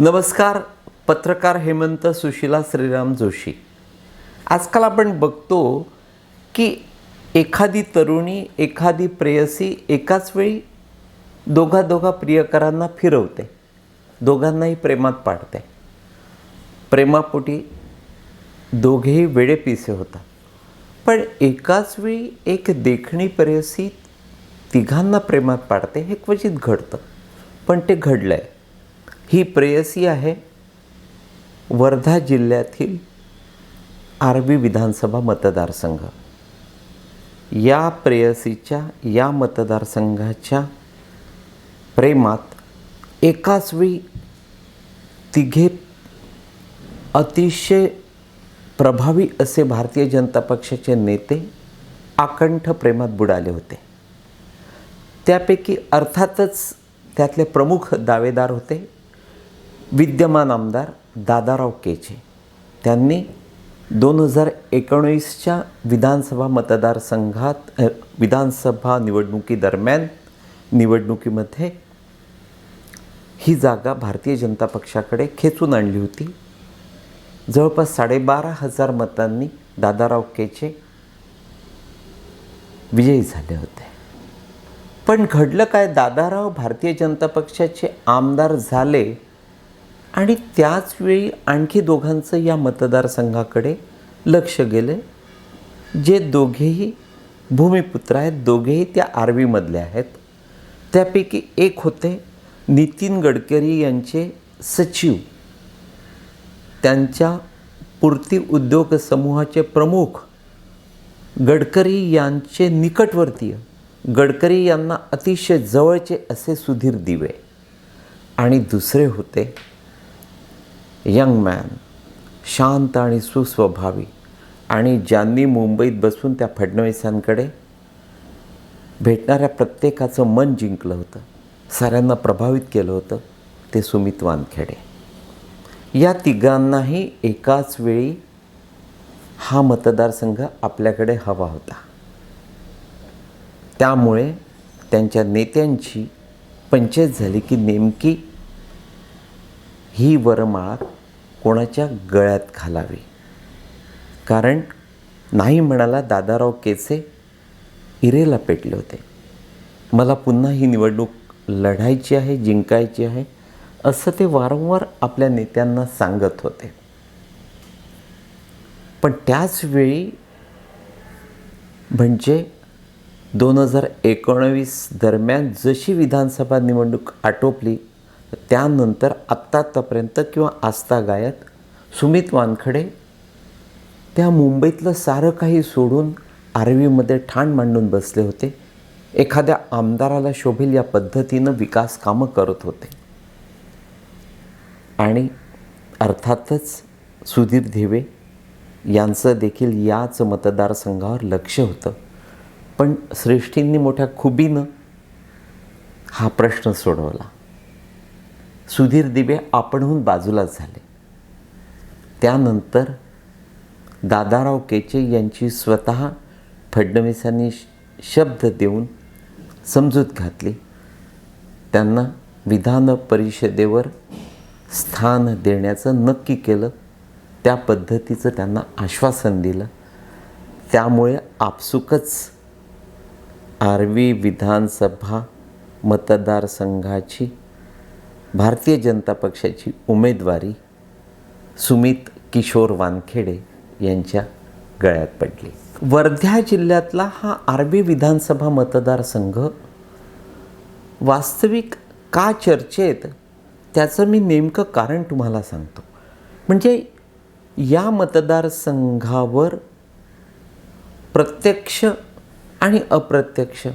नमस्कार पत्रकार हेमंत सुशिला श्रीराम जोशी. आजकाल आपण बघतो की एखादी तरुणी एखादी प्रेयसी एकाच वेळी दोघा दोघा प्रियकरांना फिरवते. दोघांनाही प्रेमात पाडते. प्रेमापोटी दोघेही वेळेपिसे होतात. पण एकाच वेळी एक देखणी प्रेयसी तिघांना प्रेमात पाडते हे क्वचित घडतं. पण ते घडलं आहे ही प्रेयसी आहे वर्धा जिल्ह्यातील आर्वी विधानसभा मतदारसंघ. या प्रेयसीच्या या मतदारसंघाच्या प्रेमात एकाच वेळी तिघे अतिशय प्रभावी असे भारतीय जनता पक्षाचे नेते आकंठ प्रेमात बुडाले होते. त्यापैकी अर्थातच त्यातले प्रमुख दावेदार होते. विद्यमान आमदार दादाराव केचे. त्यांनी दोन हजार एकोणीसच्या विधानसभा मतदारसंघात विधानसभा निवडणुकीदरम्यान निवडणुकीमध्ये ही जागा भारतीय जनता पक्षाकडे खेचून आणली होती. जवळपास साडेबारा हजार मतांनी दादाराव केचे विजयी झाले होते. पण घडलं काय? दादाराव भारतीय जनता पक्षाचे आमदार झाले आणि त्याचवेळी आणखी दोघांचं या मतदारसंघाकडे लक्ष गेले. जे दोघेही भूमिपुत्र आहेत दोघेही त्या आर्वीमधले आहेत. त्यापैकी एक होते नितीन गडकरी यांचे सचिव. त्यांच्या पूर्ती उद्योग समूहाचे प्रमुख गडकरी यांचे निकटवर्तीय. गडकरी यांना अतिशय जवळचे असे सुधीर दिवे. आणि दुसरे होते यंग मॅन शांत आणि सुस्वभावी. आणि ज्यांनी मुंबईत बसून त्या फडणवीसांकडे भेटणाऱ्या प्रत्येकाचं मन जिंकलं होतं साऱ्यांना प्रभावित केलं होतं ते सुमित वानखेडे. या तिघांनाही एकाच वेळी हा मतदारसंघ आपल्याकडे हवा होता. त्यामुळे त्यांच्या नेत्यांची पंचायत झाली की नेमकी ही वरमाळा कोणाच्या गळ्यात घालावी? कारण नाही म्हणाला दादाराव केचे इरेला पेटले होते. मला पुन्हा ही निवडणूक लढायची आहे जिंकायची आहे असं ते वारंवार आपल्या नेत्यांना सांगत होते. पण त्याचवेळी म्हणजे दोन हजार एकोणवीस दरम्यान जशी विधानसभा निवडणूक आटोपली त्यानंतर आत्ता आत्तापर्यंत किंवा आस्था गायत सुमित वानखडे त्या मुंबईतलं सारं काही सोडून आर्वीमध्ये ठाण मांडून बसले होते. एखाद्या आमदाराला शोभेल या पद्धतीनं विकास कामं करत होते. आणि अर्थातच सुधीर धिवे यांचं देखील याच मतदारसंघावर लक्ष होतं. पण श्रेष्ठींनी मोठ्या खुबीनं हा प्रश्न सोडवला. सुधीर दिवे आपणहून बाजूलाच झाले. त्यानंतर दादाराव केचे यांची स्वतः फडणवीसांनी श- शब्द देऊन समजूत घातली. त्यांना विधान परिषदेवर स्थान देण्याचं नक्की केलं. त्या पद्धतीचं त्यांना आश्वासन दिलं. त्यामुळे आपसुकच आर्वी विधानसभा मतदारसंघाची भारतीय जनता पक्षाची उमेदवारी सुमित किशोर वानखेडे यांच्या गळ्यात पडली. वर्धा जिल्ह्यातला हा आर्वी विधानसभा मतदारसंघ वास्तविक का चर्चेत? त्याचं मी नेमकं कारण तुम्हाला सांगतो. म्हणजे या मतदारसंघावर प्रत्यक्ष आणि अप्रत्यक्ष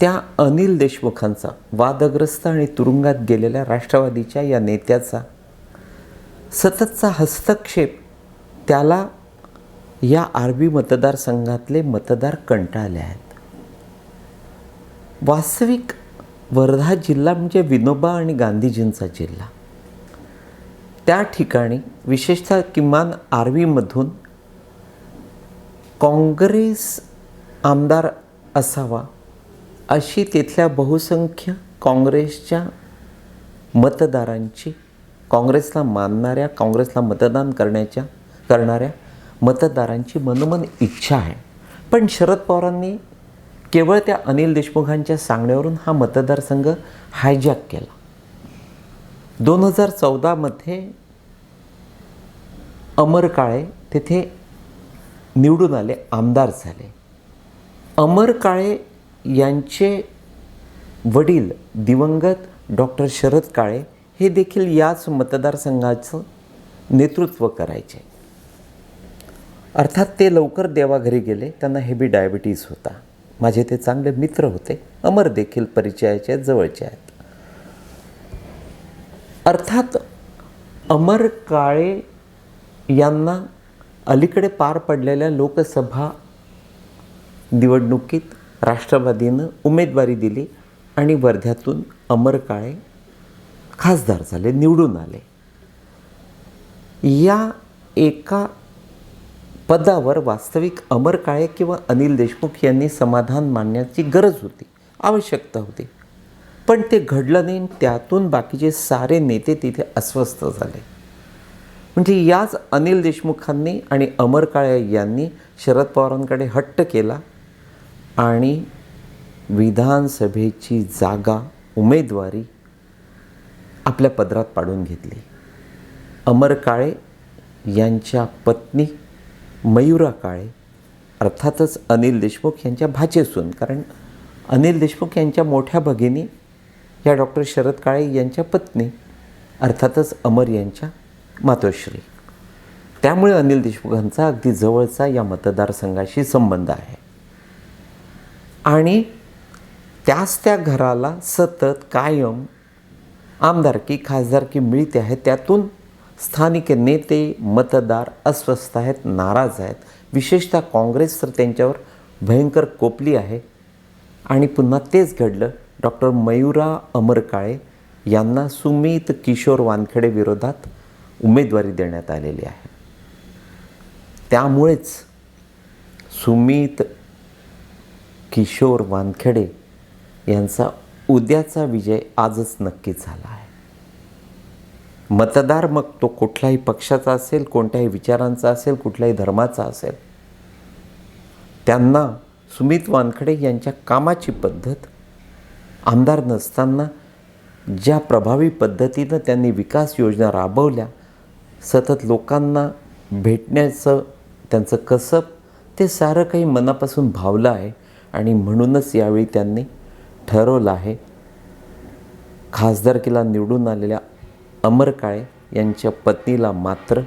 त्या अनिल देशमुखांचा वादग्रस्त आणि तुरुंगात गेलेल्या राष्ट्रवादीच्या या नेत्याचा सततचा हस्तक्षेप त्याला या आर्वी मतदारसंघातले मतदार कंटाळले आहेत. वास्तविक वर्धा जिल्हा म्हणजे विनोबा आणि गांधीजींचा जिल्हा. त्या ठिकाणी विशेषतः किमान आर्वीमधून काँग्रेस आमदार असावा अशी तिथल्या बहुसंख्य काँग्रेसच्या मतदारांची काँग्रेसला मानणाऱ्या काँग्रेसला मतदान करण्याच्या करणाऱ्या मतदारांची मनोमन इच्छा आहे. पण शरद पवारांनी केवळ त्या अनिल देशमुखांच्या सांगण्यावरून हा मतदारसंघ हायजॅक केला. दोन हजार चौदामध्ये अमर काळे तेथे निवडून आले आमदार झाले. अमर काळे यांचे वडील दिवंगत डॉक्टर शरद काळे हे देखील याच मतदारसंघाचं नेतृत्व करायचे. अर्थात ते लवकर देवाघरी गेले त्यांना हेवी डायबिटीज होता. माझे ते चांगले मित्र होते अमर देखील परिचयाचे आहेत, जवळचे आहेत. अर्थात अमर काळे यांना अलीकडे पार पडलेल्या लोकसभा निवडणुकीत राष्ट्रवादीनं उमेदवारी दिली आणि वर्ध्यातून अमर काळे खासदार झाले निवडून आले. या एका पदावर वास्तविक अमर काळे किंवा अनिल देशमुख यांनी समाधान मानण्याची गरज होती आवश्यकता होती. पण ते घडलं नाही त्यातून बाकीचे सारे नेते तिथे अस्वस्थ झाले. म्हणजे याच अनिल देशमुखांनी आणि अमर काळे यांनी शरद पवारांकडे हट्ट केला आणि विधानसभेची जागा उमेदवारी आपल्या पदरात पाडून घेतली. अमर काळे यांच्या पत्नी मयुरा काळे अर्थातच अनिल देशमुख यांच्या भाचेसून कारण अनिल देशमुख यांच्या मोठ्या भगिनी या डॉक्टर शरद काळे यांच्या पत्नी अर्थातच अमर यांच्या मातोश्री. त्यामुळे अनिल देशमुखांचा अगदी जवळचा या मतदारसंघाशी संबंध आहे. आणि त्याच त्या घराला सतत कायम आमदारकी खासदारकी मिळते आहे त्यातून स्थानिक नेते मतदार अस्वस्थ आहेत नाराज आहेत. विशेषतः काँग्रेस तर त्यांच्यावर भयंकर कोपली आहे. आणि पुन्हा तेच घडलं. डॉक्टर मयुरा अमर काळे यांना सुमित किशोर वानखेडे विरोधात उमेदवारी देण्यात आलेली आहे. त्यामुळेच सुमित किशोर वानखेडे यांचा उद्याचा विजय आजच नक्कीच झाला आहे. मतदार मग तो कुठल्याही पक्षाचा असेल कोणत्याही विचारांचा असेल कुठल्याही धर्माचा असेल. त्यांना सुमित वानखडे यांच्या कामाची पद्धत आमदार नसताना ज्या प्रभावी पद्धतीनं त्यांनी विकास योजना राबवल्या सतत लोकांना भेटण्याचं त्यांचं कसब ते सारं काही मनापासून भावलं आहे. आणि म्हणूनच यावेळी त्यांनी ठरवलं आहे खासदारकीला निवडून आलेल्या अमर काळे यांच्या पत्नीला मात्र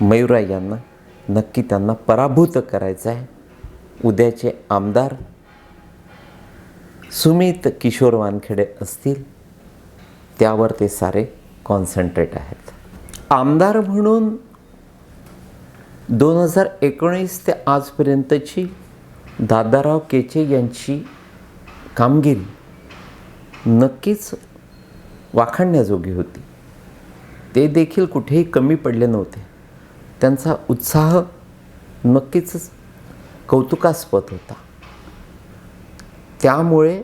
मयुरा यांना नक्की त्यांना पराभूत करायचं आहे. उद्याचे आमदार सुमित किशोर वानखेडे असतील त्यावर ते सारे कॉन्सन्ट्रेट आहेत. आमदार म्हणून दोन हजार एकोणीस ते आजपर्यंतची दादाराव केचे यांची कामगिरी नक्कीच वाखाणण्याजोगी होती. ते देखील कुठेही कमी पडले नव्हते. त्यांचा उत्साह नक्कीच कौतुकास्पद होता. त्यामुळे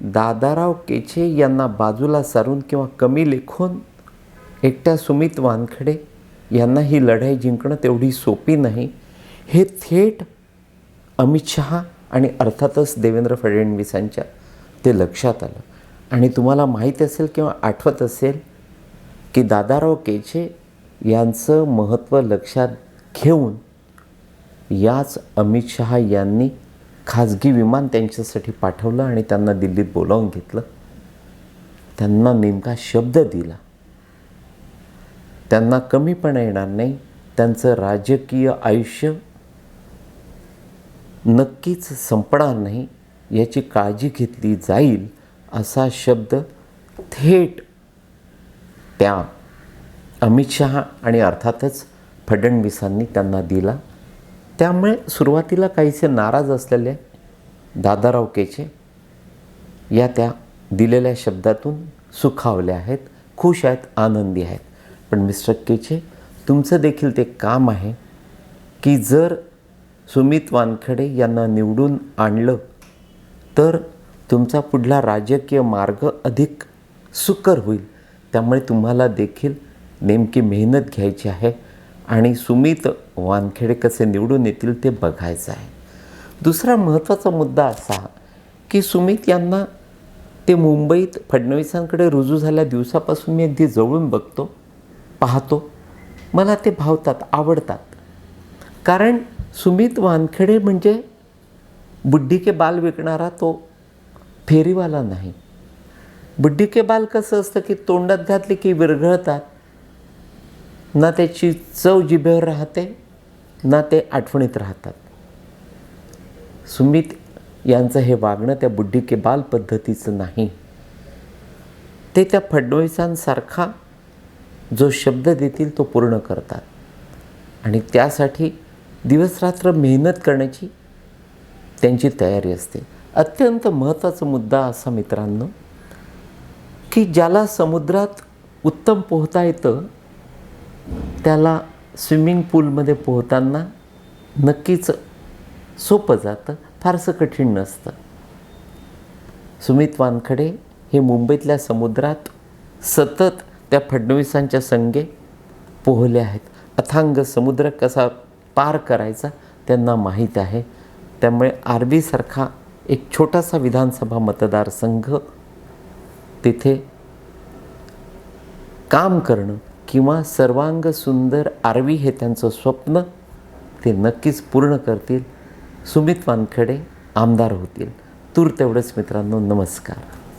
दादाराव केचे यांना बाजूला सारून किंवा कमी लेखून एकट्या सुमित वानखडे यांना ही लढाई जिंकणं तेवढी सोपी नाही. हे थेट अमित शहा आणि अर्थातच देवेंद्र फडणवीसांच्या ते लक्षात आलं. आणि तुम्हाला माहीत असेल किंवा आठवत असेल की दादाराव केचे यांचं महत्त्व लक्षात घेऊन याच अमित शहा यांनी खाजगी विमान त्यांच्यासाठी पाठवलं आणि त्यांना दिल्लीत बोलावून घेतलं. त्यांना नेमका शब्द दिला. त्यांना कमीपणा येणार नाही. त्यांचं राजकीय आयुष्य नक्कीच संपणार नाही याची काळजी घेतली जाईल असा शब्द थेट त्या अमित शहा आणि अर्थातच फडणवीसांनी त्यांना दिला. त्यामुळे सुरुवातीला काहीसे नाराज असलेले दादाराव केचे या त्या दिलेल्या शब्दातून सुखावले आहेत खुश आहेत आनंदी आहेत. पण मिस्टर केचे तुमचं देखील ते काम आहे की जर सुमित वानखडे यांना निवडून आणलं तर तुमचा पुढला राजकीय मार्ग अधिक सुकर होईल. त्यामुळे तुम्हाला देखील नेमकी मेहनत घ्यायची आहे आणि सुमित वानखेडे कसे निवडून येतील ते बघायचं आहे. दुसरा महत्त्वाचा मुद्दा असा की सुमित यांना ते मुंबईत फडणवीसांकडे रुजू झाल्या दिवसापासून मी अगदी जवळून बघतो पाहतो. मला ते भावतात आवडतात. कारण सुमित वानखेडे म्हणजे बुड्डी के बाल विकणारा तो फेरीवाला नाही. बुड्डी के बाल कसं असतं की तोंडात घातले की विरघळतात ना त्याची चव जिभेवर राहते ना ते आठवणीत राहतात. सुमित यांचं हे वागणं त्या बुड्डी के बाल पद्धतीचं नाही. ते त्या फडणवीसांसारखा जो शब्द देतील तो पूर्ण करतात. आणि त्यासाठी दिवसरात्र मेहनत करण्याची त्यांची तयारी असते. अत्यंत महत्त्वाचा मुद्दा असा मित्रांनो की ज्याला समुद्रात उत्तम पोहता येतं त्याला स्विमिंग पूलमध्ये पोहताना नक्कीच सोपं जातं फारसं कठीण नसतं. सुमित वानखडे हे मुंबईतल्या समुद्रात सतत त्या फडणवीसांच्या संगे पोहले आहेत. अथांग समुद्र कसा पार करायचा त्यांना माहीत आहे. त्यामुळे आरबीसारखा एक छोटासा विधानसभा मतदारसंघ तिथे काम करणं किंवा सर्वांग सुंदर आरवी हे त्यांचं स्वप्न ते नक्कीच पूर्ण करतील. सुमित वानखेडे आमदार होतील. तूर तेवढंच मित्रांनो नमस्कार.